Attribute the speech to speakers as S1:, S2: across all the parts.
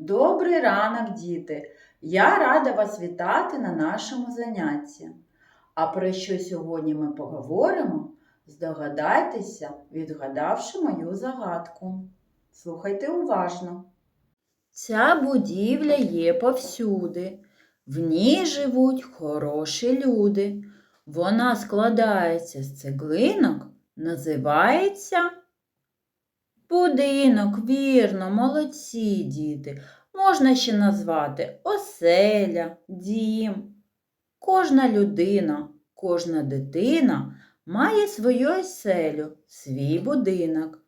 S1: Добрий ранок, діти! Я рада вас вітати на нашому занятті. А про що сьогодні ми поговоримо? Здогадайтеся, відгадавши мою загадку. Слухайте уважно. Ця будівля є повсюди. В ній живуть хороші люди. Вона складається з цеглинок, називається будинок, вірно, молодці діти. Можна ще назвати оселя, дім. Кожна людина, кожна дитина має свою оселю, свій будинок.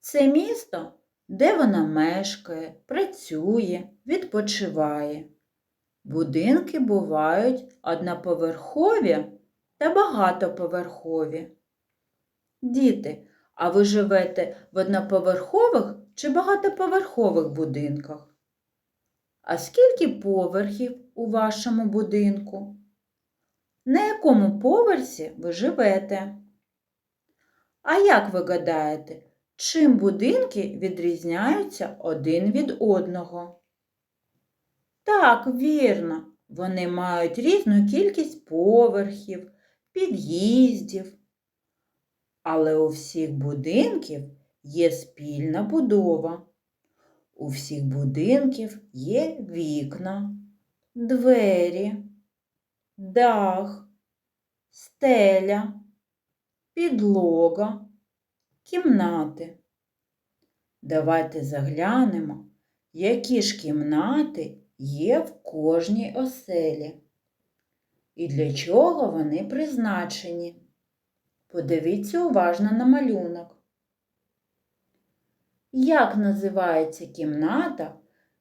S1: Це місто, де вона мешкає, працює, відпочиває. Будинки бувають одноповерхові та багатоповерхові. Діти, а ви живете в одноповерхових чи багатоповерхових будинках? А скільки поверхів у вашому будинку? На якому поверсі ви живете? А як ви гадаєте, чим будинки відрізняються один від одного? Так, вірно, вони мають різну кількість поверхів, під'їздів. Але у всіх будинків є спільна будова. У всіх будинків є вікна, двері, дах, стеля, підлога, кімнати. Давайте заглянемо, які ж кімнати є в кожній оселі і для чого вони призначені. Подивіться уважно на малюнок. Як називається кімната,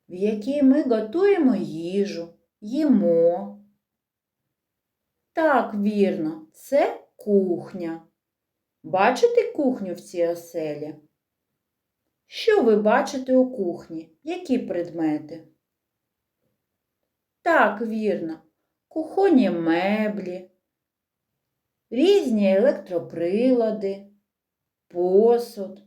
S1: в якій ми готуємо їжу, їмо? Так, вірно, це кухня. Бачите кухню в цій оселі? Що ви бачите у кухні? Які предмети? Так, вірно, кухонні меблі, різні електроприлади, посуд.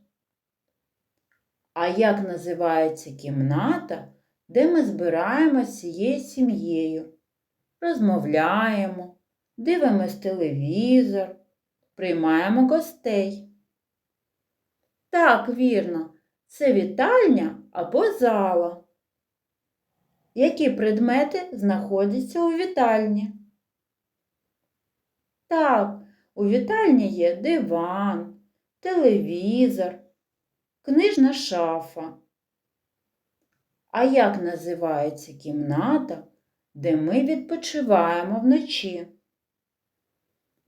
S1: А як називається кімната, де ми збираємося всією сім'єю, розмовляємо, дивимось телевізор, приймаємо гостей? Так, вірно, це вітальня або зала. Які предмети знаходяться у вітальні? Так, у вітальні є диван, телевізор, книжна шафа. А як називається кімната, де ми відпочиваємо вночі?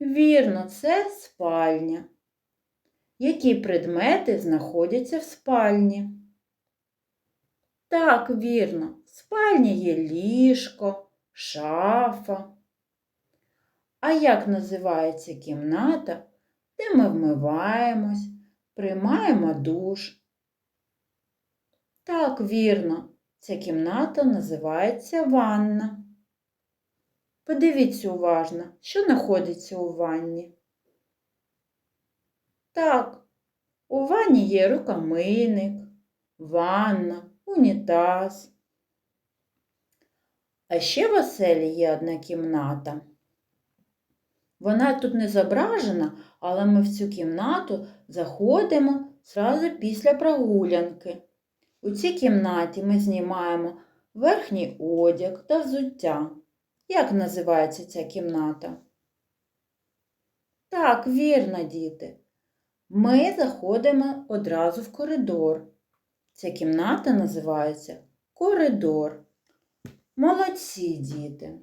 S1: Вірно, це спальня. Які предмети знаходяться в спальні? Так, вірно, в спальні є ліжко, шафа. А як називається кімната, де ми вмиваємось, приймаємо душ? Так, вірно, ця кімната називається ванна. Подивіться уважно, що знаходиться у ванні. Так, у ванні є рукомийник, ванна, унітаз. А ще в оселі є одна кімната. Вона тут не зображена, але ми в цю кімнату заходимо зразу після прогулянки. У цій кімнаті ми знімаємо верхній одяг та взуття. Як називається ця кімната? Так, вірно, діти. Ми заходимо одразу в коридор. Ця кімната називається коридор. Молодці діти!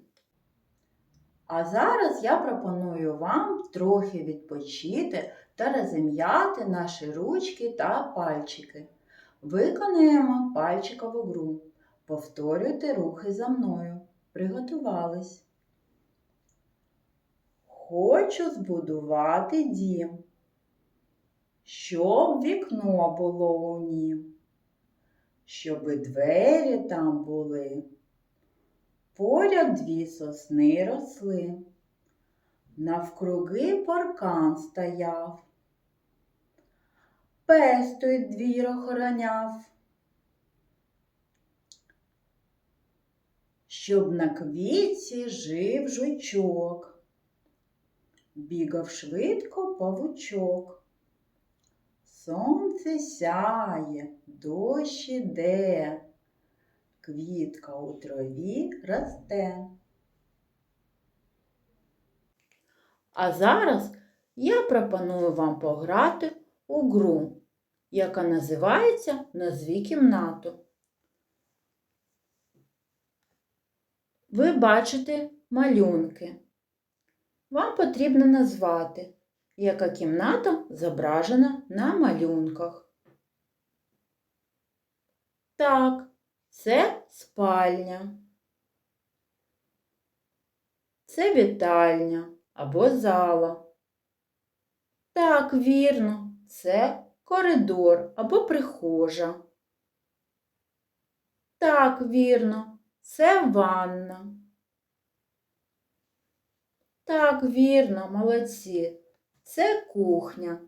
S1: А зараз я пропоную вам трохи відпочити та розім'яти наші ручки та пальчики. Виконуємо пальчикову гру. Повторюйте рухи за мною. Приготувались. Хочу збудувати дім, щоб вікно було у нім, щоби двері там були. Поряд дві сосни росли, навкруги паркан стояв, пес той двір охороняв. щоб на квітці жив жучок. Бігав швидко павучок. Сонце сяє, дощ іде, квітка у траві росте. А зараз я пропоную вам пограти у гру, яка називається Назві кімнату. Ви бачите малюнки. Вам потрібно назвати, яка кімната зображена на малюнках. Так, це спальня. Це вітальня або зала. Так, вірно, це коридор або прихожа. Так, вірно, це ванна. Так, вірно, молодці. Це кухня.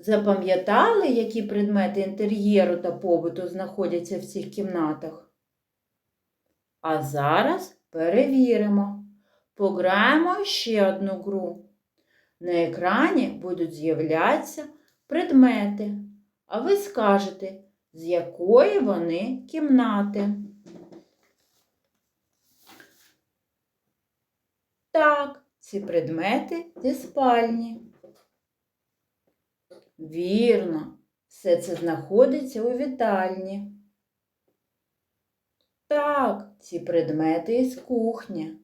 S1: Запам'ятали, які предмети інтер'єру та побуту знаходяться в цих кімнатах? А зараз перевіримо. Пограємо ще одну гру. На екрані будуть з'являтися предмети, а ви скажете, з якої вони кімнати. Так, ці предмети зі спальні. Вірно, все це знаходиться у вітальні. Так, ці предмети із кухні.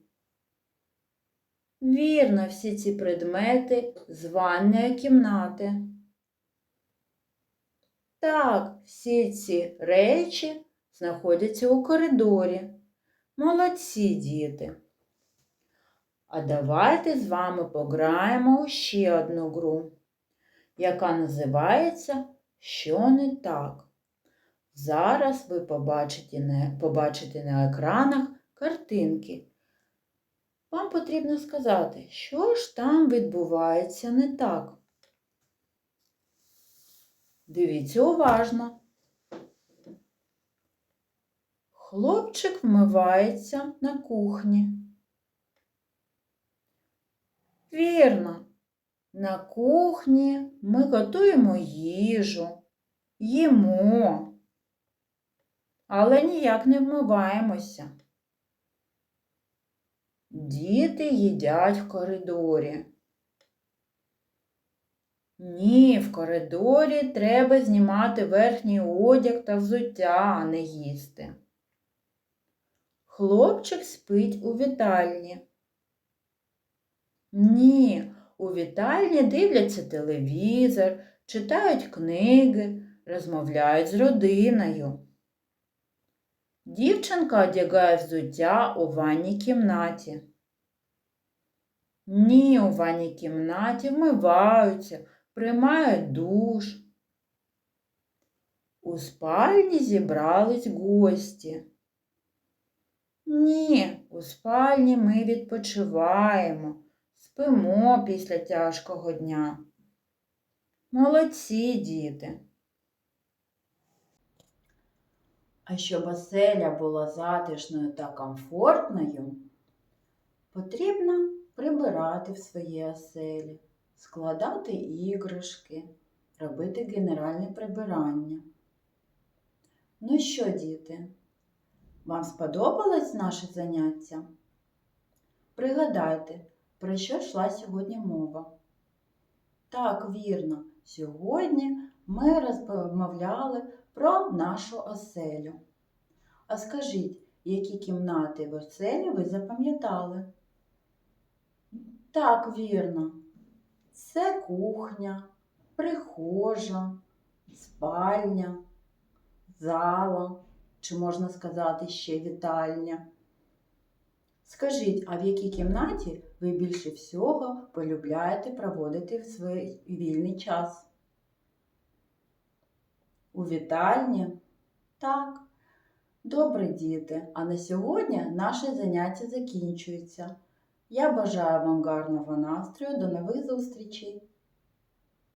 S1: Вірно, всі ці предмети з ванної кімнати. Так, всі ці речі знаходяться у коридорі. Молодці діти. А давайте з вами пограємо у ще одну гру, яка називається Що не так. Зараз ви побачите на, побачите на екранах картинки. Вам потрібно сказати, що ж там відбувається не так. Дивіться уважно. Хлопчик вмивається на кухні. Вірно, на кухні ми готуємо їжу, їмо, але ніяк не вмиваємося. Діти їдять в коридорі. Ні, в коридорі треба знімати верхній одяг та взуття, а не їсти. Хлопчик спить у вітальні. Ні, у вітальні дивляться телевізор, читають книги, розмовляють з родиною. Дівчинка одягає взуття у ванній кімнаті. Ні, у ванній кімнаті вмиваються, приймають душ. У спальні зібрались гості. Ні, у спальні ми відпочиваємо, спимо після тяжкого дня. Молодці діти. А щоб оселя була затишною та комфортною, потрібно прибирати в своїй оселі, складати іграшки, робити генеральне прибирання. Ну що, діти, вам сподобалось наше заняття? Пригадайте, про що йшла сьогодні мова. Так, вірно, сьогодні ми розмовляли про нашу оселю. А скажіть, які кімнати в оселі ви запам'ятали? Так, вірно, це кухня, прихожа, спальня, зала, чи можна сказати ще вітальня. Скажіть, а в якій кімнаті ви більше всього полюбляєте проводити в свій вільний час? У вітальні? Так. Добре, діти, а на сьогодні наше заняття закінчується. Я бажаю вам гарного настрою. До нових зустрічей!